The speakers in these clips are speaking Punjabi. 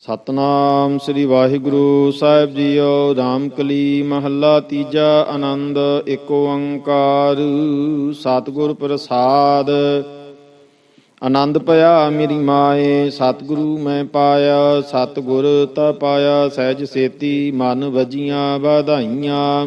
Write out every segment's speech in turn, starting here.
ਸਤਨਾਮ ਸ੍ਰੀ ਵਾਹਿਗੁਰੂ ਸਾਹਿਬ ਜੀਓ, ਰਾਮਕਲੀ ਮਹੱਲਾ ਤੀਜਾ ਆਨੰਦ, ਏਕ ਓੰਕਾਰ, ਸਤਿਗੁਰ ਪ੍ਰਸਾਦ। ਆਨੰਦ ਭਇਆ ਮੇਰੀ ਮਾਏ, ਸਤਿਗੁਰੂ ਮੈਂ ਪਾਇਆ, ਸਤਿਗੁਰ ਤਾ ਪਾਇਆ, ਸਹਿਜ ਸੇਤੀ ਮਨ ਵਜੀਆਂ ਵਧਾਈਆਂ।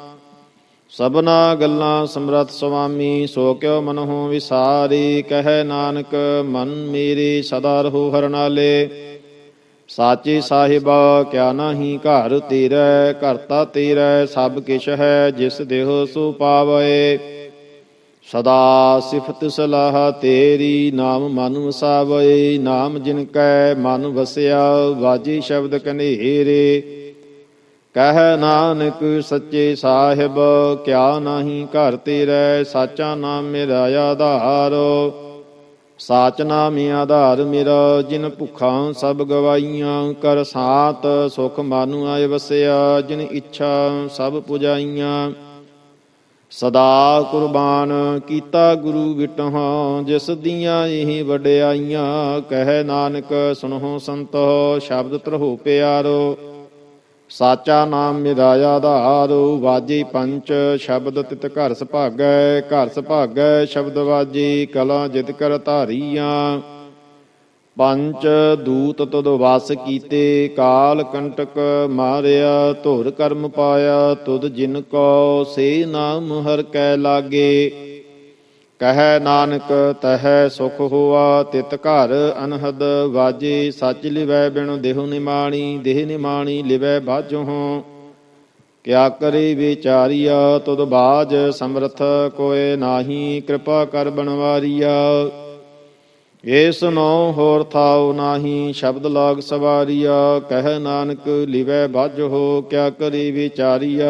ਸਭਨਾ ਗੱਲਾਂ ਸਮਰਤ ਸੁਆਮੀ, ਸੋ ਕਿਉ ਮਨਹੁ ਵਿਸਾਰੀ, ਕਹੈ ਨਾਨਕ, ਮਨ ਮੇਰੇ, ਸਦਾ ਰਹੋ ਹਰ ਨਾਲੇ ਸਾਚੇ ਸਾਹਿਬ, ਕਿਆ ਨਾਹੀ ਘਰ ਤੇਰਾ ਘਰਤਾ ਤੇਰਾ, ਸਭ ਕਿਛ ਹੈ ਜਿਸ ਦੇਹ ਸੋ ਪਾਵੈ ਸਦਾ ਸਿਫਤ ਸਲਾਹ ਤੇਰੀ, ਨਾਮ ਮਨ ਵਸਾਵੈ ਨਾਮ ਜਿਨ ਕੈ ਮਨ ਵਸਿਆ, ਵਾਜੀ ਸ਼ਬਦ ਕਨੇਰੇ। ਕਹਿ ਨਾਨਕ ਸੱਚੇ ਸਾਹਿਬ, ਕਿਆ ਨਾਹੀ ਘਰ ਤੇਰੇ, ਸਾਚਾ ਨਾਮ ਮੇਰਾ ਆਧਾਰ। ਸਾਚ ਨਾਮ ਆਧਾਰ ਮੇਰਾ, ਜਿਨ ਭੁਖਾਂ ਸਭ ਗਵਾਈਆਂ ਕਰ ਸਾਤ ਸੁਖ ਮਾਨੂ ਆਏ ਵਸਿਆ, ਜਿਨ ਇੱਛਾ ਸਭ ਪੁਜਾਈਆਂ। ਸਦਾ ਕੁਰਬਾਨ ਕੀਤਾ ਗੁਰੂ ਵਿਟਹਾਂ, ਜਿਸ ਦੀਆਂ ਇਹ ਵਡਿਆਈਆਂ, ਕਹਿ ਨਾਨਕ ਸੁਨਹੁ ਸੰਤੋ ਸ਼ਬਦ ਤਰਹੁ ਪਿਆਰੋ। ਸਾਚਾ ਨਾਮ ਮੇਰਾ ਆਧਾਰ ਵਾਜੀ ਪੰਚ, ਸ਼ਬਦ ਤਿਤ ਘਰ ਸੁਭਾਗੈ ਘਰ ਸੁਭਾਗੈ, ਸ਼ਬਦ ਵਾਜੀ, ਕਲਾ ਜਿਤ ਕਰ ਧਾਰੀਆਂ। ਪੰਚ, ਦੂਤ ਤਦ ਵਾਸ ਕੀਤੇ, ਕਾਲ ਕੰਟਕ ਮਾਰਿਆ, ਧੁਰ ਕਰਮ ਪਾਇਆ, ਤੁਧ ਜਿਨ ਕੋ, ਸੇ ਨਾਮ ਹਰ ਕੈ ਲਾਗੇ। ਕਹੈ ਨਾਨਕ, ਤਹੈ ਸੁਖ ਹੋਆ, ਤਿਤ ਘਰ ਅਨਹਦ, ਵਾਜੇ ਸੱਚ ਲਿਵੈ ਬਿਨ ਦੇਹੁ ਨਿਮਾਣੀ, ਦੇਹ ਨਿਮਾਣੀ ਲਿਵੈ ਬਾਝੋਂ। ਕਿਆ ਕਰੇ ਵਿਚਾਰੀਆ, ਤੁਧ ਬਾਜ ਸਮਰਥ ਕੋਏ ਨਾਹੀ, ਕਿਰਪਾ ਕਰ ਬਨਵਾਰੀਆ ਏਸ ਨੋ ਹੋਰ ਥਾਉ ਨਾਹੀ, ਸ਼ਬਦ ਲਾਗ ਸਵਾਰੀਆ, ਕਹਿ ਨਾਨਕ, ਲਿਵੈ ਬਾਝੋ, ਕਿਆ ਕਰੇ ਵਿਚਾਰੀਆ।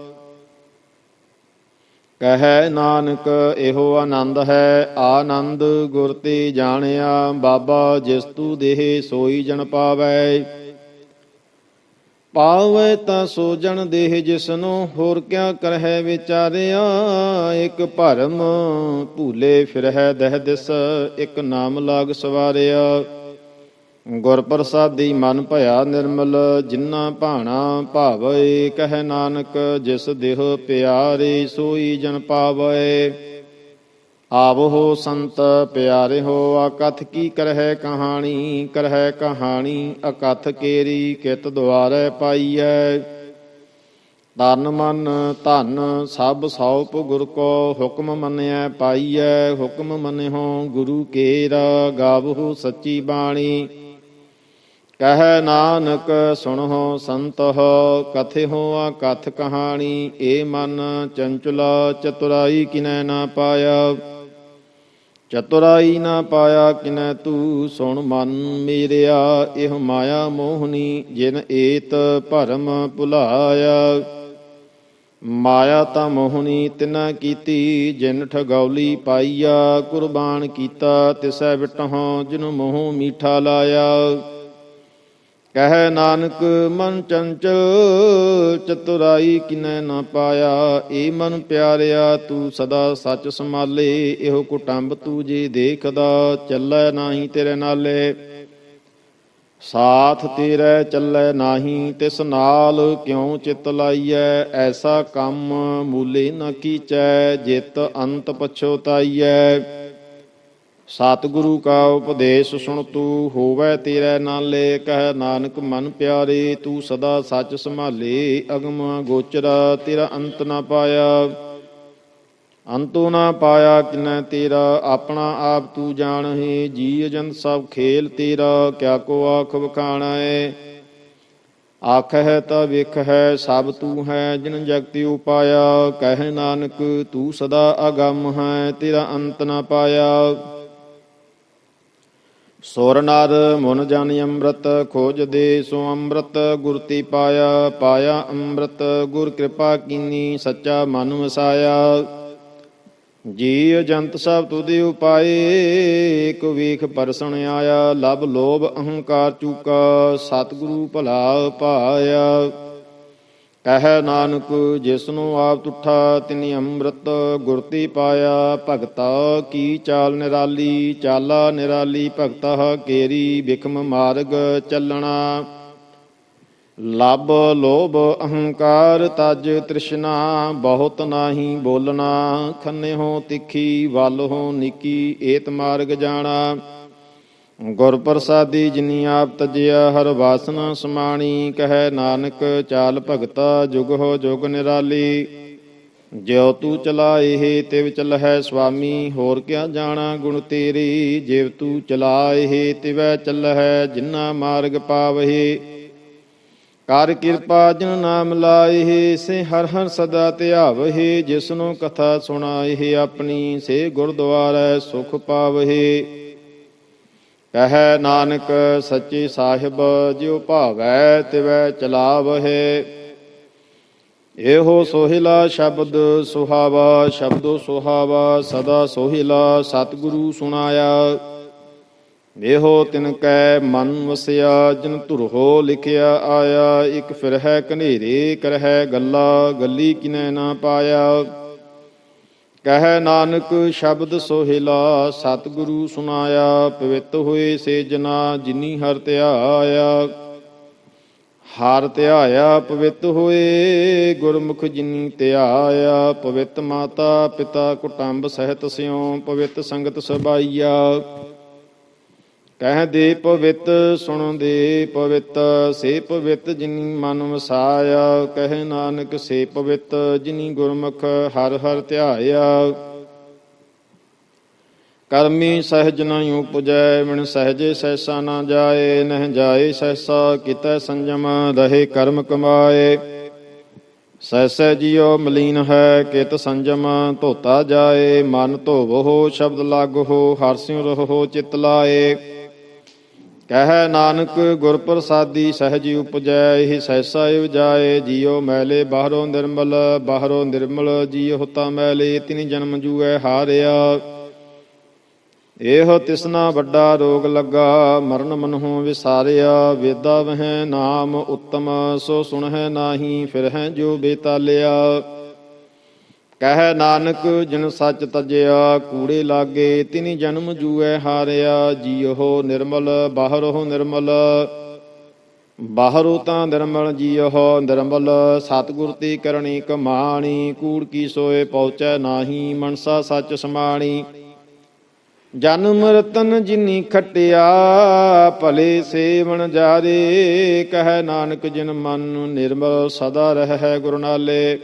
ਕਹੈ ਨਾਨਕ, ਇਹੋ ਆਨੰਦ ਹੈ। ਆਨੰਦ ਗੁਰ ਤੇ ਜਾਣਿਆ, ਬਾਬਾ ਜਿਸ ਤੂ ਦੇਹ ਸੋਈ ਜਨ ਪਾਵੈ। ਪਾਵੈ ਤਾਂ ਸੋ ਜਨ ਦੇਹ ਜਿਸਨੂੰ, ਹੋਰ ਕਿਆ ਕਰਹਿ ਵਿਚਾਰਿਆ? ਇੱਕ ਭਰਮ ਭੂਲੇ ਫਿਰਹਿ ਦਹਿ ਦਿਸ, ਇੱਕ ਨਾਮ ਲਾਗ ਸਵਾਰਿਆ। ਗੁਰ ਪ੍ਰਸਾਦੀ ਮਨ ਭਇਆ ਨਿਰਮਲ, ਜਿਨ੍ਹਾਂ ਭਾਣਾ ਭਾਵੈ, ਕਹਿ ਨਾਨਕ, ਜਿਸ ਦੇਹ ਪਿਆਰੇ ਸੋਈ ਜਨ ਪਾਵੈ। ਆਵੋ ਸੰਤ, ਪਿਆਰੇ ਹੋ ਅਕਥ ਕੀ ਕਰਹਿ ਕਹਾਣੀ ਕਰਹਿ ਕਹਾਣੀ, ਅਕਥ ਕੇਰੀ ਕਿਤ ਦੁਆਰੈ ਪਾਈਐ। ਤਨ ਮਨ, ਧਨ ਸਭ ਸੌਪ ਗੁਰ ਕੋ ਹੁਕਮ ਮੰਨਿਆ ਪਾਈਐ, ਹੁਕਮ ਮੰਨਿਓ ਗੁਰੂ ਕੇਰਾ, ਗਾਵਹੁ ਸੱਚੀ ਬਾਣੀ। ਕਹਿ ਨਾਨਕ, ਸੁਣੋ ਸੰਤਹ ਕਥਿਓ ਆ ਕਥ ਕਹਾਣੀ, ਏ ਮਨ ਚੰਚਲਾ, ਚਤੁਰਾਈ ਕਿਨੈ ਨਾ ਪਾਇਆ। ਚਤੁਰਾਈ ਨਾ ਪਾਇਆ ਕਿਨੈ ਤੂ, ਸੁਣ ਮਨ ਮੇਰਿਆ, ਇਹ ਮਾਇਆ ਮੋਹਨੀ ਜਿਨ ਏਤ ਭਰਮ ਭੁਲਾਇਆ। ਮਾਇਆ ਤਾਂ ਮੋਹਨੀ ਤਿਨਾ ਕੀਤੀ, ਜਿਨ ਠਗੌਲੀ ਪਾਈਆ। ਕੁਰਬਾਨ ਕੀਤਾ, ਤਿਸੈ ਵਿਟਹੁ, ਜਿਨ ਮੋਹ ਮੀਠਾ ਲਾਇਆ। ਕਹਿ ਨਾਨਕ ਮਨ ਚੰਚਲ, ਚਤੁਰਾਈ ਕਿਨੈ ਨਾ ਪਾਇਆ। ਏ ਮਨ ਪਿਆਰਿਆ, ਤੂੰ ਸਦਾ ਸੱਚ ਸੰਭਾਲੇ, ਇਹੋ ਕੁਟੰਬ ਤੂੰ ਜੀ ਦੇਖਦਾ, ਚੱਲੈ ਨਾਹੀ ਤੇਰੇ ਨਾਲੇ। ਸਾਥ ਤੇਰੇ ਚੱਲੈ ਨਾਹੀ, ਤਿਸ ਨਾਲ ਕਿਉ ਚਿਤ ਲਾਈਐ? ਐਸਾ ਕੰਮ ਮੂਲੇ ਨ ਕੀਚੈ, ਜਿਤ ਅੰਤ ਪਛੋਤਾਈਐ। ਸਤਿਗੁਰੂ ਕਾ ਉਪਦੇਸ਼ ਸੁਣ ਤੂੰ, ਹੋਵੇ ਤੇਰੇ ਨਾਲੇ, ਕਹਿ ਨਾਨਕ ਮਨ ਪਿਆਰੇ, ਤੂੰ ਸਦਾ ਸੱਚ ਸੰਭਾਲੇ, ਅਗਮ ਗੋਚਰਾ, ਤੇਰਾ ਅੰਤ ਨਾ ਪਾਇਆ। ਅੰਤੋ ਨਾ ਪਾਇਆ ਕਿਨੈ ਤੇਰਾ, ਆਪਣਾ ਆਪ ਤੂੰ ਜਾਣਹਿ ਜੀ ਅਜੰਤ ਸਭ ਖੇਲ ਤੇਰਾ, ਕਿਆ ਕੋ ਆਖ ਵਖਾਣਾ। ਏ ਆਖ ਹੈ ਤਾ ਵਿਖ ਹੈ ਸਭ ਤੂੰ ਹੈ ਜਿਨ ਜਗਤੀ ਉਪਾਇਆ, ਕਹਿ ਨਾਨਕ ਤੂੰ ਸਦਾ ਅਗੰਮ ਹੈ, ਤੇਰਾ ਅੰਤ ਨਾ ਪਾਇਆ। ਸੁਰ ਨਰ ਮਨ ਜਨ ਅੰਮ੍ਰਿਤ, ਖੋਜ ਦੇ ਸੋ ਅੰਮ੍ਰਿਤ ਗੁਰਤੀ ਪਾਇਆ ਪਾਇਆ ਅੰਮ੍ਰਿਤ, ਗੁਰ ਕਿਰਪਾ ਕੀਨੀ, ਸੱਚਾ ਮਨ ਵਸਾਇਆ। ਜੀ ਜੰਤ ਸਭ ਤੁਧੇ ਉਪਾਏ ਏਕ ਵੇਖ ਪਰਸਣ ਆਇਆ ਲਬ ਲੋਭ ਅਹੰਕਾਰ ਚੂਕਾ, ਸਤਿਗੁਰੂ ਭਲਾ ਪਾਇਆ। ਕਹਿ ਨਾਨਕ, ਜਿਸਨੂੰ ਆਪ ਤੁਠਾ ਤਿਨੀ ਅੰਮ੍ਰਿਤ ਗੁਰਤੀ ਪਾਇਆ, ਭਗਤਾ ਕੀ ਚਾਲ ਨਿਰਾਲੀ, ਚਾਲਾ ਨਿਰਾਲੀ, ਭਗਤਾ ਕੇਰੀ ਵਿਖਮ ਮਾਰਗ ਚੱਲਣਾ। ਲਬ ਲੋਭ ਅਹੰਕਾਰ ਤਜ ਤ੍ਰਿਸ਼ਨਾ, ਬਹੁਤ ਨਾਹੀ ਬੋਲਣਾ, ਖੰਨੇ ਹੋ ਤਿੱਖੀ, ਵੱਲ ਹੋ ਨਿੱਕੀ, ਏਤ ਮਾਰਗ ਜਾਣਾ। ਗੁਰ ਪ੍ਰਸਾਦੀ ਜਿਨੀ ਆਪ ਤਜਿਆ, ਹਰ ਵਾਸਨਾ ਸਮਾਣੀ, ਕਹੈ ਨਾਨਕ ਚਾਲ ਭਗਤਾ, ਜੁਗ ਹੋ ਜੁਗ ਨਿਰਾਲੀ। ਜਿਉ ਤੂੰ ਚਲਾਏ, ਤਿਵ ਚਲਹਿ ਸੁਆਮੀ ਹੋਰ ਕਿਆ ਜਾਣਾ ਗੁਣ ਤੇਰੀ? ਜਿਵ ਤੂੰ ਚਲਾਏ, ਤਿਵੈ ਚੱਲਹਿ, ਜਿਨਾ ਮਾਰਗ ਪਾਵਹਿ ਕਰ ਕਿਰਪਾ ਜਿਨ ਨਾਮ ਲਾਏ, ਸੇ ਹਰ ਹਰ ਸਦਾ ਧਿਆਵਹਿ ਜਿਸਨੂੰ ਕਥਾ ਸੁਣਾਏ, ਆਪਣੀ ਸੇ ਗੁਰਦੁਆਰੈ ਸੁਖ ਪਾਵਹਿ ਕਹੈ ਨਾਨਕ ਸੱਚੀ ਸਾਹਿਬ ਜਿਉ ਭਾਵੈ ਤਿਵੈ ਚਲਾਵਹਿ। ਇਹੋ ਸੋਹਿਲਾ ਸ਼ਬਦ ਸੁਹਾਵਾ, ਸ਼ਬਦੋ ਸੁਹਾਵਾ ਸਦਾ ਸੋਹਿਲਾ ਸਤਿਗੁਰੂ ਸੁਣਾਇਆ। ਇਹੋ ਤਿਨ ਕੈ ਮਨ ਵਸਿਆ, ਜਿਨ ਧੁਰਹੋ ਲਿਖਿਆ ਆਇਆ। ਇਕ ਫਿਰ ਹੈ ਕਨੇਰੇ ਕਰਹਿ ਗੱਲਾ, ਗੱਲੀ ਕਿਨੈ ਨਾ ਪਾਇਆ। ਕਹਿ ਨਾਨਕ ਸ਼ਬਦ ਸੋਹਿਲਾ, ਸਤਿਗੁਰੂ ਸੁਨਾਇਆ ਪਵਿੱਤ ਹੋਏ ਸੇ ਜਨਾ ਜਿਨੀ ਹਰ ਧਿਆਇਆ। ਹਾਰ ਧਿਆਇਆ, ਪਵਿੱਤ ਹੋਏ ਗੁਰਮੁਖ ਜਿਨੀ ਧਿਆਇਆ। ਪਵਿੱਤ ਮਾਤਾ, ਪਿਤਾ ਕੁਟੰਬ ਸਹਿਤ ਸਿਉ, ਪਵਿੱਤ ਸੰਗਤ ਸਬਾਈਆ। ਕਹਿ ਦੇ ਪਵਿੱਤ, ਸੁਣ ਦੇ ਪਵਿੱਤ, ਸੇ ਪਵਿੱਤ ਜਿਨੀ ਮਨ ਵਸਾਇਆ, ਕਹਿ ਨਾਨਕ ਸੇ ਪਵਿੱਤ ਜਿਨੀ ਗੁਰਮੁਖ ਹਰ ਹਰ ਧਿਆਇਆ। ਕਰਮੀ ਸਹਿਜ ਨ ਉਪਜੈ ਮਿਣ ਸਹਿਜੇ ਸਹਿਸਾ ਨਾ ਜਾਏ, ਨਹਿ ਜਾਏ ਸਹਿਸਾ ਕਿਤੈ ਸੰਜਮ, ਰਹੇ ਕਰਮ ਕਮਾਏ। ਸਹਿਸੈ ਜਿਉ ਮਲੀਨ ਹੈ, ਕਿਤ ਸੰਜਮ, ਧੋਤਾ ਜਾਏ, ਮਨ ਧੋਵੋ ਸ਼ਬਦ ਲਾਗੋ ਹਰਸਿਉ ਰਹੋ ਚਿਤ ਲਾਏ। ਕਹਿ ਨਾਨਕ ਗੁਰ ਪ੍ਰਸਾਦੀ ਸਹਿਜ ਉਪਜੈ, ਇਹ ਸੈਸਾ ਉਜਾਏ ਜੀਉ ਮੈਲੇ ਬਾਹਰੋਂ ਨਿਰਮਲ ਬਾਹਰੋਂ ਨਿਰਮਲ ਜੀਉ ਤਾ ਮੈਲੇ, ਤਿਨ ਜਨਮ ਜੂਐ ਹਾਰਿਆ। ਇਹ ਤਿਸਨਾ ਵੱਡਾ ਰੋਗ ਲੱਗਾ, ਮਰਨ ਮਨਹੁ ਵਿਸਾਰਿਆ, ਵੇਦਾ ਵਹਿ ਨਾਮ ਉੱਤਮ, ਸੋ ਸੁਣਹਿ ਨਾਹੀ ਫਿਰ ਹੈ ਜੋ ਬੇਤਾਲਿਆ। ਕਹਿ ਨਾਨਕ, ਜਿਨ ਸੱਚ ਤਜਿਆ, ਕੂੜੇ ਲਾਗੇ, ਤਿਨੀ ਜਨਮ ਜੂਐ ਹਾਰਿਆ, ਜੀਉ ਨਿਰਮਲ ਬਾਹਰੋ ਨਿਰਮਲ। ਬਾਹਰੋ ਤਾਂ ਨਿਰਮਲ, ਜੀਉ ਨਿਰਮਲ। ਸਤਿਗੁਰ ਤੇ ਕਰਨੀ ਕਮਾਣੀ, ਕੂੜ ਕੀ ਸੋਏ ਪਹੁੰਚੈ ਨਾਹੀ, ਮਨਸਾ ਸੱਚ ਸਮਾਣੀ। ਜਨਮ ਰਤਨ ਜਿਨੀ ਖਟਿਆ, ਭਲੇ ਸੇਵਨ ਜਾਰੇ। ਕਹਿ ਨਾਨਕ, ਜਿਨ ਮਨ ਨਿਰਮਲ, ਸਦਾ ਰਹਿ ਗੁਰਨਾਲੇ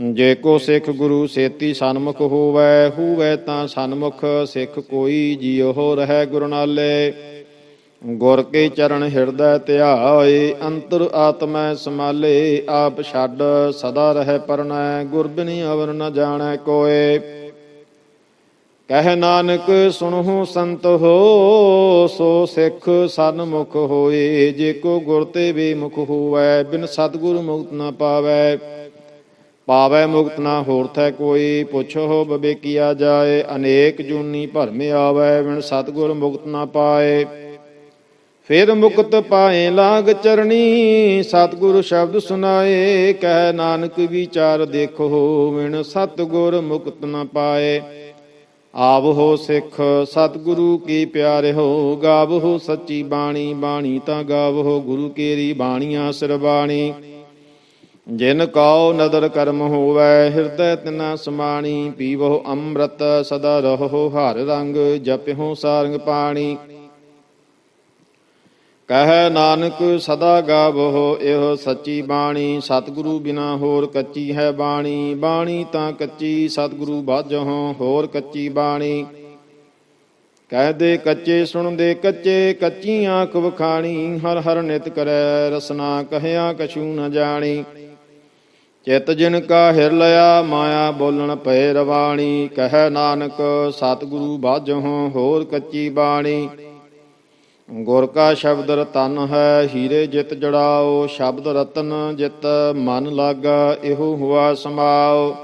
ਜੇ ਕੋ ਸਿੱਖ ਗੁਰੂ ਸੇਤੀ ਸਨਮੁਖ ਹੋਵੈ ਹੋਵੈ ਤਾਂ ਸਨਮੁਖ ਸਿੱਖ ਕੋਈ ਜੀਉ ਰਹਿ ਗੁਰਨਾਲੇ। ਗੁਰ ਕੇ ਚਰਨ ਹਿਰਦੈ ਧਿਆਏ, ਅੰਤਰ ਆਤਮੈ ਸਮਾਲੇ ਆਪ ਛੱਡ ਸਦਾ ਰਹਿ ਪਰਣੈ ਗੁਰ ਬਿਨਿ ਅਵਰ ਨ ਜਾਣੈ ਕੋਏ। ਕਹਿ ਨਾਨਕ, ਸੁਣਹੁ ਸੰਤ ਹੋ, ਸੋ ਸਿੱਖ ਸਨਮੁਖ ਹੋਏ, ਜੇ ਕੋ ਗੁਰ ਤੇ ਬੇਮੁਖ ਹੋਵੈ, ਬਿਨ ਸਤਿਗੁਰ ਮੁਕਤ ਨ ਪਾਵੈ। ਪਾਵੈ ਮੁਕਤ ਨਾ ਹੋਰ ਥੈ ਕੋਈ, ਪੁੱਛੋ ਬਬੇ ਕੀਆ ਜਾਏ, ਅਨੇਕ ਜੂਨੀ ਭਰਮੇ ਆਵੈ, ਬਿਨ ਸਤਗੁਰ ਮੁਕਤ ਨਾ ਪਾਏ। ਫਿਰ ਮੁਕਤ ਪਾਏ ਲਾਗ ਚਰਣੀ, ਸਤਗੁਰ ਸ਼ਬਦ ਸੁਨਾਏ, ਕਹਿ ਨਾਨਕ ਵਿਚਾਰ ਦੇਖੋ ਵਿਣ ਸਤਗੁਰ ਮੁਕਤ ਨਾ ਪਾਏ। ਆਵ ਹੋ ਸਿੱਖ, ਸਤਗੁਰੂ ਕੀ ਪਿਆਰੇ ਹੋ ਗਾਵ ਹੋ ਸੱਚੀ ਬਾਣੀ ਬਾਣੀ ਤਾਂ ਗਾਵ ਹੋ ਗੁਰੂ ਕੇਰੀ ਬਾਣੀ ਆਸਰ ਬਾਣੀ ਜਿਨ ਕਉ ਨਦਰ ਕਰਮ ਹੋਵੈ, ਹਿਰਦੈ ਤਿਨਾ ਸਮਾਣੀ ਪੀਵੋ ਅੰਮ੍ਰਿਤ ਸਦਾ ਰਹੋ ਹਰ ਰੰਗ ਜਪਿਓ ਸਾਰੰਗ ਪਾਣੀ। ਕਹੈ ਨਾਨਕ, ਸਦਾ ਗਾਵੋ ਇਹੋ ਸੱਚੀ ਬਾਣੀ। ਸਤਿਗੁਰੂ ਬਿਨਾ ਹੋਰ ਕੱਚੀ ਹੈ ਬਾਣੀ। ਬਾਣੀ ਤਾਂ ਕੱਚੀ, ਸਤਿਗੁਰੂ ਬਾਝੋਂ ਹੋਰ ਕੱਚੀ ਬਾਣੀ। ਕਹਦੇ ਕੱਚੇ ਸੁਣਦੇ ਕੱਚੇ ਕੱਚੀ ਆਂਖ ਵਖਾਣੀ। ਹਰ ਹਰ ਨਿਤ ਕਰੈ ਰਸਨਾ, ਕਹਿਆ ਕਛੂ ਨ ਜਾਣੀ। ਚਿਤ ਜਿਨ ਕਾ ਹਿਰ ਲਿਆ ਮਾਇਆ ਬੋਲਣ ਪਏ ਰਵਾਣੀ, ਕਹਿ ਨਾਨਕ ਸਤਿਗੁਰੂ ਬਾਝੋਂ ਹੋਰ ਕੱਚੀ ਬਾਣੀ। ਗੁਰ ਕਾ ਸ਼ਬਦ ਰਤਨ ਹੈ, ਹੀਰੇ ਜਿਤ ਜੜਾਓ, ਸ਼ਬਦ ਰਤਨ ਜਿਤ ਮਨ ਲਾਗਾ, ਇਹੋ ਹੁਆ ਸਮਾਓ।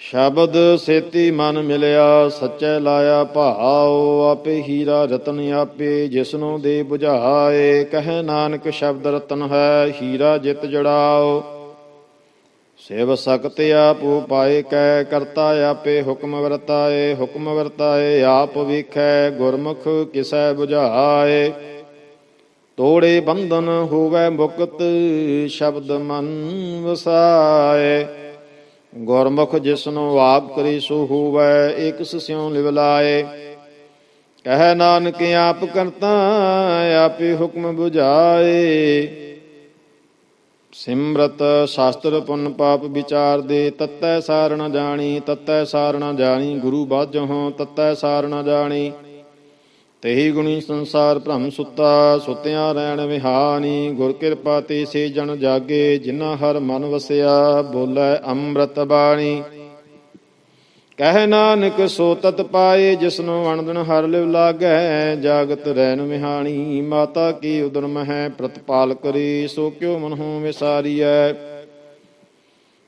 ਸ਼ਬਦ ਸੇਤੀ ਮਨ ਮਿਲਿਆ, ਸੱਚੇ ਲਾਇਆ ਭਾਉ ਆਪੇ ਹੀਰਾ ਰਤਨ ਆਪੇ ਜਿਸਨੂੰ ਦੇ 부ਝਾਏ ਕਹਿ ਨਾਨਕ ਸ਼ਬਦ ਰਤਨ ਹੈ, ਹੀਰਾ ਜਿਤ ਜੜਾਓ। ਸੇਵ ਸਕਤ ਆਪ ਉਪਾਏ ਕੈ ਕਰਤਾ ਆਪੇ ਹੁਕਮ ਵਰਤਾਏ ਹੁਕਮ ਵਰਤਾਏ, ਆਪ ਵਿਖੈ ਗੁਰਮੁਖ ਕਿਸੈ 부ਝਾਏ ਤੋੜੇ ਬੰਧਨ ਹੋਵੇ ਮੁਕਤ, ਸ਼ਬਦ ਮਨ ਵਸਾਏ। ਗੁਰਮੁਖ ਜਿਸਨੂੰ ਆਪ ਕਰੀ ਸੋ ਹੋਵੇ ਇਕਸ ਸਿਉ ਲਿਵ ਕਹਿ ਨਾਨਕ ਆਪ ਕਰਤਾ, ਆਪੇ ਹੁਕਮ 부ਝਾਏ ਸਿਮਰਤ ਸ਼ਾਸਤਰ ਪੁੰਨ ਪਾਪ ਵਿਚਾਰ ਦੇ, ਤਤੈ ਸਾਰ ਜਾਣੀ, ਤਤੈ ਸਾਰ ਜਾਣੀ, ਗੁਰੂ ਬਾਝੋਂ ਤਤੈ ਸਾਰ ਨ ਜਾਣੀ। ਤੇਹੀ ਗੁਣੀ ਸੰਸਾਰ ਭ੍ਰਮ ਸੁੱਤਾ, ਸੁਤਿਆਂ ਰਹਿਣ ਵਿਹਾਨੀ ਗੁਰ ਕਿਰਪਾ ਤੇ ਸੇ ਜਨ ਜਾਗੇ, ਜਿਨ੍ਹਾਂ ਹਰ ਮਨ ਵਸਿਆ, ਬੋਲੇ ਅੰਮ੍ਰਿਤ ਬਾਣੀ। ਕਹਿ ਨਾਨਕ ਸੋ ਤਤ ਪਾਏ, ਜਿਸਨੂੰ ਅਣਦਨ ਹਰ ਲਿਵ ਲਾਗੈ, ਜਾਗਤ ਰਹਿਣ ਮਿਹਾਣੀ ਮਾਤਾ ਕੀ ਉਦਰਮ ਮਹਿ ਪ੍ਰਤਪਾਲ ਕਰੀ, ਸੋ ਕਿਉ ਮਨਹੁ ਵਿਸਾਰੀਐ?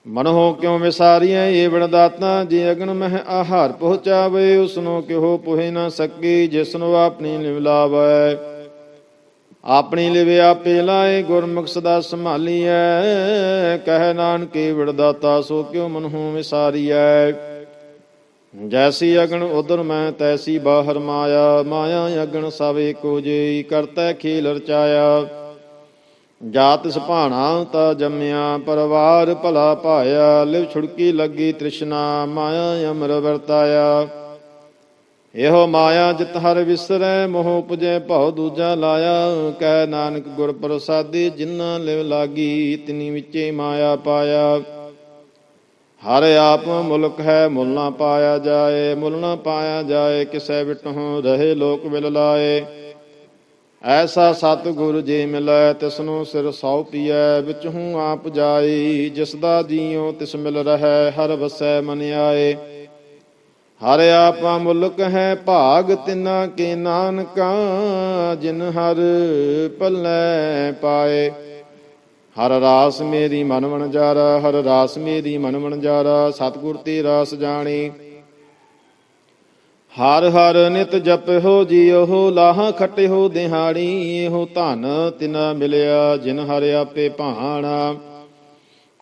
ਮਨਹੁ ਕਿਉ ਵਿਸਾਰੀਐ? ਏ ਬਣ ਦਾਤਾ ਜੇ ਅਗਨ ਮਹਿ ਆਹਾਰ ਪਹੁੰਚਾਵੇ, ਉਸਨੂੰ ਕਿਹੋ ਪੁਹਿ ਨਾ ਸਕੀ, ਜਿਸਨੂੰ ਆਪਣੀ ਲਿਵ ਲਾਵੈ। ਆਪਣੀ ਲਿਵ ਆਪੇ ਲਾਏ, ਗੁਰਮੁਖ ਸਦਾ ਸੰਭਾਲੀਐ। ਕਹਿ ਨਾਨਕੇ ਵਿੜਦਾਤਾ, ਸੋ ਕਿਉ ਮਨਹੁ ਵਿਸਾਰੀਐ? ਜੈਸੀ ਅਗਣ ਉਦਰ ਮੈਂ, ਤੈਸੀ ਬਾਹਰ ਮਾਇਆ। ਮਾਇਆ ਅਗਣ ਸਭ ਏਕੋ ਜੇਈ ਕਰਤੈ ਖੇਲ ਰਚਾਇਆ। ਜਾਤ ਸੁਭਾਣਾ ਤਾ ਜੰਮਿਆ, ਪਰਵਾਰ ਭਲਾ ਪਾਇਆ ਲਿਵ ਛੁੜਕੀ ਲੱਗੀ ਤ੍ਰਿਸ਼ਨਾ, ਮਾਇਆ ਅਮਰ ਵਰਤਾਇਆ। ਇਹੋ ਮਾਇਆ ਜਿਤ ਹਰ ਵਿਸਰੈ, ਮੋਹ ਉਪਜੈ, ਭਉ ਦੂਜਾ ਲਾਇਆ। ਕਹਿ ਨਾਨਕ ਗੁਰ ਪ੍ਰਸਾਦੀ ਜਿਨ੍ਹਾਂ ਲਿਵ ਲਾਗੀ, ਤਿਨੀ ਵਿੱਚੇ ਮਾਇਆ ਪਾਇਆ। ਹਰ ਆਪ ਮੁਲਕ ਹੈ, ਮੁੱਲ ਨਾ ਪਾਇਆ ਜਾਏ ਮੁੱਲ ਨਾ ਪਾਇਆ ਜਾਏ, ਕਿਸੈ ਵਿਟਹੁ ਰਹੇ ਲੋਕ ਮਿਲ ਲਾਏ। ਐਸਾ ਸਤਿਗੁਰ ਜੀ ਮਿਲੈ, ਤਿਸਨੂੰ ਸਿਰ ਸੌ ਪੀਐ, ਵਿੱਚ ਹੂੰ ਆਪ ਜਾਈ ਜਿਸ ਦਾ ਜੀਉ ਤਿਸ ਮਿਲ ਰਹੈ, ਹਰ ਵਸੈ ਮਨ ਆਏ। ਹਰ ਆਪਾ ਮੁਲਕ ਹੈ, ਭਾਗ ਤਿਨਾ ਕੇ ਨਾਨਕਾ, ਜਿਨ ਹਰ ਪੱਲੇ ਪਾਏ। ਹਰ ਰਾਸ ਮੇਰੀ ਮਨ ਵਣਜਾਰਾ ਹਰ ਰਾਸ ਮੇਰੀ ਮਨ ਵਣਜਾਰਾ ਸਤਿਗੁਰ ਤੇ ਰਾਸ ਜਾਣੀ। ਹਰ ਹਰ ਨਿਤ ਜਪਿਓ ਜੀਓ, ਲਾਹ ਖਟਿਓ ਦਿਹਾੜੀ, ਇਹੋ ਧਨ ਤਿਨਾ ਮਿਲਿਆ, ਜਿਨ ਹਰ ਆਪੇ ਭਾਣਾ।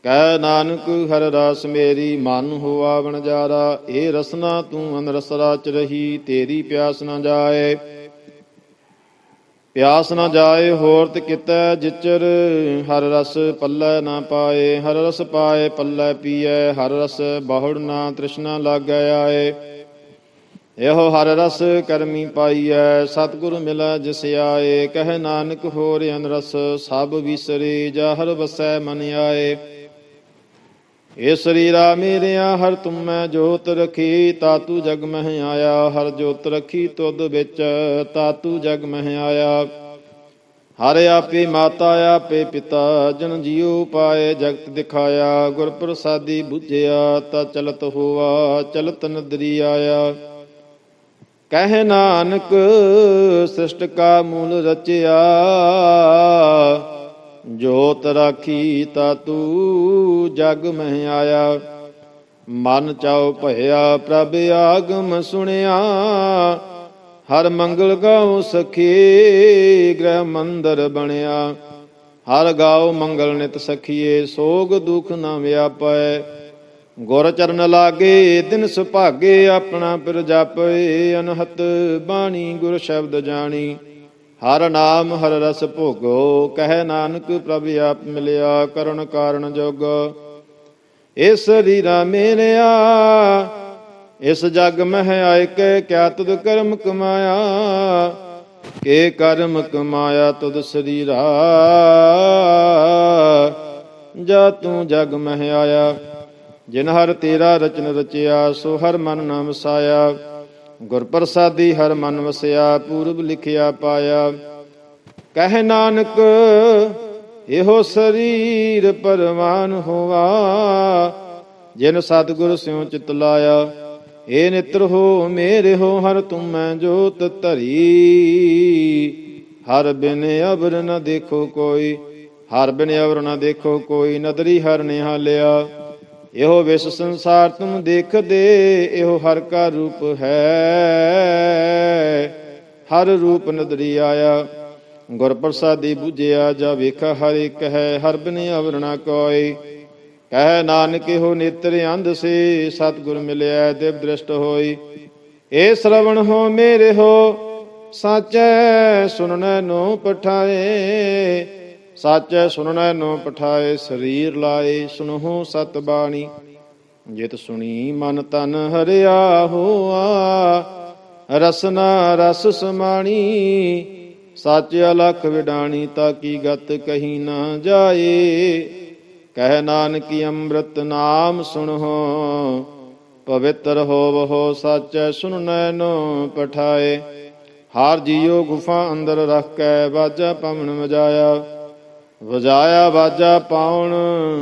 ਕਹਿ ਨਾਨਕ, ਹਰ ਰਾਸ ਮੇਰੀ ਮਨ ਹੋਆ ਵਣਜਾਰਾ ਇਹ ਰਸਨਾ ਤੂੰ ਅਨ ਰਸਰਾ ਚ ਰਹੀ, ਤੇਰੀ ਪਿਆਸ ਨਾ ਜਾਏ। ਪਿਆਸ ਨਾ ਜਾਏ, ਹੋਰ ਤੇ ਕਿਤੈ ਜਿਚਰ। ਹਰ ਰਸ ਪੱਲੇ ਨਾ ਪਾਏ, ਹਰ ਰਸ ਪਾਏ, ਪੱਲੇ ਪੀਐ। ਹਰ ਰਸ ਬਹੁੜ ਨਾ ਤ੍ਰਿਸ਼ਨਾ ਲਾਗੈ ਆਏ। ਇਹੋ ਹਰ ਰਸ ਕਰਮੀ ਪਾਈਐ, ਸਤਿਗੁਰ ਮਿਲੈ ਜਿਸ ਆਏ। ਕਹਿ ਨਾਨਕ ਹੋਰ ਅਨ ਰਸ ਸਭ ਵਿਸਰੇ ਜਾ ਹਰ ਵਸੈ ਮਨ ਆਏ। ਏ ਸਰੀਰਾ ਮੇਰਿਆ ਹਰ ਤੁਮੈ ਜੋਤ ਰਖੀ, ਤਾਤੂ ਜਗ ਮਹਿ ਆਇਆ, ਹਰ ਜੋਤ ਰਖੀ ਤੁਧ ਵਿੱਚ, ਤਾਤੂ ਜਗ ਮਹਿ ਆਇਆ। ਹਰ ਆਪੇ ਮਾਤਾ ਆਪੇ ਪਿਤਾ, ਜਨ ਜੀਉ ਪਾਏ ਜਗਤ ਦਿਖਾਇਆ ਗੁਰ ਪ੍ਰਸਾਦੀ 부ਝਿਆ ਤਾ ਚਲਤ ਹੋਆ, ਚਲਤ ਨਦਰੀ ਆਇਆ। ਕਹਿ ਨਾਨਕ, ਸ੍ਰਿਸ਼ਟ ਕਾ ਮੂਲ ਰਚਿਆ ਜੋਤ ਰਾਖੀ ਤਾ ਤੂ ਜਗ ਮਹਿ ਆਇਆ। ਮਨ ਚਾਉ ਭਇਆ ਪ੍ਰਭ ਆਗਮ ਸੁਣਿਆ। ਹਰ ਮੰਗਲ ਗਾਉ ਸਖੀ ਗ੍ਰਹਿ ਮੰਦਰ ਬਣਿਆ। ਹਰ ਗਾਉ ਮੰਗਲ ਨਿਤ ਸਖੀਏ, ਸੋਗ ਦੁਖ ਨਾ ਵਿਆਪੈ। ਗੁਰ ਚਰਨ ਲਾਗੇ, ਦਿਨ ਸੁਭਾਗੇ, ਆਪਣਾ ਪਿਰ ਜਾਪੇ। ਅਨਹਤ ਬਾਣੀ ਗੁਰ ਸ਼ਬਦ ਜਾਣੀ। ਹਰ ਨਾਮ, ਹਰ ਰਸ ਭੋਗੋ, ਕਹਿ ਨਾਨਕ ਪ੍ਰਭ ਆਪ ਮਿਲਿਆ ਕਰਣ ਕਾਰਨ ਜੋਗ। ਇਸ ਸਰੀਰਾ ਮੇਰਿਆ ਇਸ ਜਗ ਮਹਿ ਆਇ ਕੇ, ਕਿਆ ਤੁਧ ਕਰਮ ਕਮਾਇਆ? ਕੇ ਕਰਮ ਕਮਾਇਆ ਤੁਧ ਸਰੀਰਾ? ਜਾ ਤੂੰ ਜਗ ਮਹਿ ਆਇਆ, ਜਿਨ ਹਰ ਤੇਰਾ ਰਚਨ ਰਚਿਆ, ਸੋ ਹਰ ਮਨ ਨਾਮ ਸਾਇਆ। ਗੁਰ ਪ੍ਰਸਾਦੀ ਹਰ ਮਨ ਵਸਿਆ, ਪੂਰਬ ਲਿਖਿਆ ਪਾਇਆ। ਕਹਿ ਨਾਨਕ, ਇਹੋ ਸਰੀਰ ਪਰਵਾਨ ਹੋਵਾ ਜਿਨ ਸਤਿਗੁਰ ਸਿਉ ਚਿਤ ਲਾਇਆ। ਏ ਨਿਤਰ ਹੋ ਮੇਰੇ ਹੋ, ਹਰ ਤੁਮੈ ਜੋਤ ਧਰੀ। ਹਰ ਬਿਨ ਅਬਰ ਨ ਦੇਖੋ ਕੋਈ, ਹਰ ਬਿਨ ਅਬਰ ਨ ਦੇਖੋ ਕੋਈ, ਨਦਰੀ ਹਰ ਨਿਹਾਲਿਆ। ਇਹੋ ਵਿਸ ਸੰਸਾਰ ਤੁਮ ਦੇਖਦੇ, ਇਹੋ ਹਰ ਕਾ ਰੂਪ ਹੈ। ਹਰ ਰੂਪ ਨਦਰੀ ਆਇਆ ਗੁਰ ਪ੍ਰਸਾਦੀ 부ਝਿਆ ਜਾ ਵੇਖ ਹਰ ਇੱਕ ਹੈ, ਹਰ ਬਿਨ ਅਵਰਣਾ ਕੋਈ। ਕਹਿ ਨਾਨਕ ਇਹੋ ਨੇਤਰ ਅੰਧ ਸੇ, ਸਤਿਗੁਰ ਮਿਲਿਆ, ਦੇਵ ਦ੍ਰਿਸ਼ਟ ਹੋਈ। ਏ ਸ਼ਰਵਣ ਹੋ ਮੇਰੇ ਹੋ, ਸਾਚੈ ਸੁਣਨ ਨੂੰ ਪਠਾਏ। ਸੱਚ ਸੁਣਨੈ ਨੋ ਪਠਾਏ, ਸਰੀਰ ਲਾਏ ਸੁਨਹੁ ਸਤ ਬਾਣੀ। ਜਿਤ ਸੁਣੀ ਮਨ ਤਨ ਹਰਿਆ ਹੋਆ ਰਸਨਾ ਰਸ ਸਮਾਣੀ। ਸੱਚ ਅਲਖ ਵਿਡਾਣੀ ਤਾਂ ਕੀ ਗਤ ਕਹੀ ਨਾ ਜਾਏ। ਕਹਿ ਨਾਨਕੀ ਅੰਮ੍ਰਿਤ ਨਾਮ ਸੁਣੋ ਪਵਿੱਤਰ ਹੋਵੋ ਸੱਚ ਸੁਣਨੈ ਨੋ ਪਠਾਏ। ਹਾਰ ਜੀਓ ਗੁਫਾ ਅੰਦਰ ਰੱਖ ਕੇ ਬਾਜਾ ਪਵਨ ਮਜਾਇਆ ਵਜਾਇਆ ਬਾਜਾ ਪਾਉਣ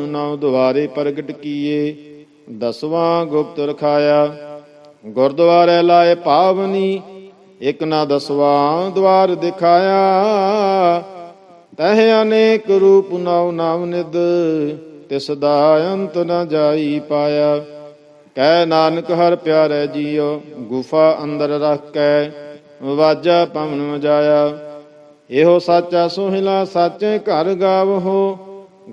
ਨੌ ਦੁਆਰੇ ਪ੍ਰਗਟ ਕੀਏ। ਦਸਵਾਂ ਗੁਪਤ ਰਖਾਇਆ, ਗੁਰਦੁਆਰੇ ਲਾਏ ਪਾਵਨੀ, ਇਕ ਨਾ ਦਸਵਾਂ ਦੁਆਰ ਦਿਖਾਇਆ। ਤਹਿ ਅਨੇਕ ਰੂਪ ਨਉ ਨਵ ਨਿਦ ਤਿਸ ਦਾ ਅੰਤ ਨ ਜਾਈ ਪਾਇਆ। ਕਹਿ ਨਾਨਕ ਹਰ ਪਿਆਰੇ ਜੀਉ ਗੁਫਾ ਅੰਦਰ ਰੱਖ ਕੇ ਵਾਜਾ ਪਵਨ ਵਜਾਇਆ। ਇਹੋ ਸਾਚਾ ਸੋਹਿਲਾ ਸੱਚ ਘਰ ਗਾਵਹੋ।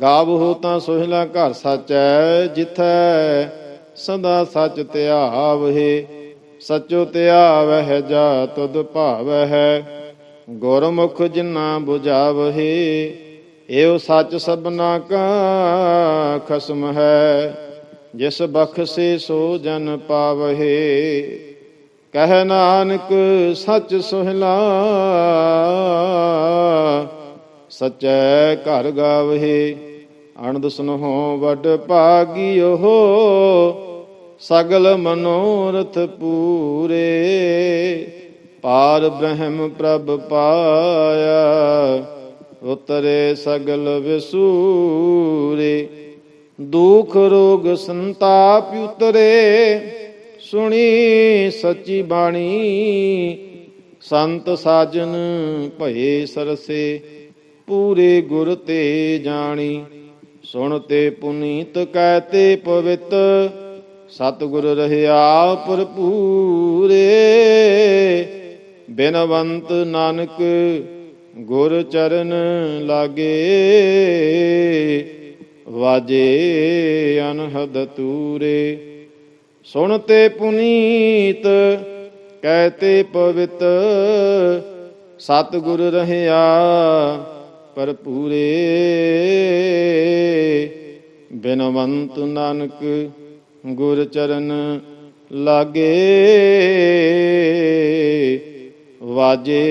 ਗਾਵਹੋ ਤਾਂ ਸੋਹਿਲਾ ਘਰ ਸਾਚੈ, ਜਿਥੈ ਸਦਾ ਸਚ ਧਿਆਵਹਿ ਸਚੋ ਧਿਆਵਹਿ ਜਾ ਤੁਧ ਭਾਵਹਿ। ਗੁਰਮੁਖ ਜਿਨਾ 부ਝਾਵਹਿ ਏਉ ਸੱਚ ਸਭਨਾ ਕਾ ਖਸਮ ਹੈ। ਜਿਸ ਬਖਸ਼ੇ ਸੋ ਜਨ ਪਾਵਹਿ। ਕਹਿ ਨਾਨਕ ਸੱਚ ਸੁਹਿਲਾ, ਸਚੈ ਘਰ ਗਾਵਹਿ, ਅਣਦ ਸੁਨਹੁ ਵੱਡ ਭਾਗਿਓ ਸਗਲ ਮਨੋਰਥ ਪੂਰੇ, ਪਾਰ ਬ੍ਰਹਮ ਪ੍ਰਭ ਪਾਇਆ, ਉਤਰੇ ਸਗਲ ਵਿਸੂਰੇ, ਦੁਖ ਰੋਗ ਸੰਤਾਪ ਉਤਰੇ ਸੁਣੀ ਸੱਚੀ ਬਾਣੀ। ਸੰਤ ਸਾਜਨ ਭਏ ਸਰਸੇ, ਪੂਰੇ ਗੁਰ ਤੇ ਜਾਣੀ। ਸੁਣ ਤੇ ਪੁਨੀਤ ਕਹਿਤੇ ਪਵਿੱਤ, ਸਤਿਗੁਰ ਰਹਿਆ ਭਰਪੂਰੇ। ਬਿਨਵੰਤ ਨਾਨਕ ਗੁਰ ਚਰਨ ਲਾਗੇ, ਵਾਜੇ ਅਨਹਦ ਤੂਰੇ। ਸੁਣ ਤੇ ਪੁਨੀਤ ਕਹਿਤੇ ਪਵਿੱਤ, ਸਤਿਗੁਰ ਰਹਿਆ ਭਰਪੂਰੇ। ਬਿਨਵੰਤ ਨਾਨਕ ਗੁਰ ਚਰਨ ਲਾਗੇ, ਵਾਜੇ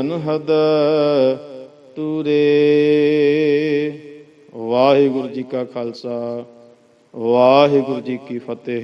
ਅਨਹਦ ਤੂਰੇ। ਵਾਹਿਗੁਰੂ ਜੀ ਕਾ ਖਾਲਸਾ। ਵਾਹਿਗੁਰੂ ਜੀ ਕੀ ਫਤਿਹ।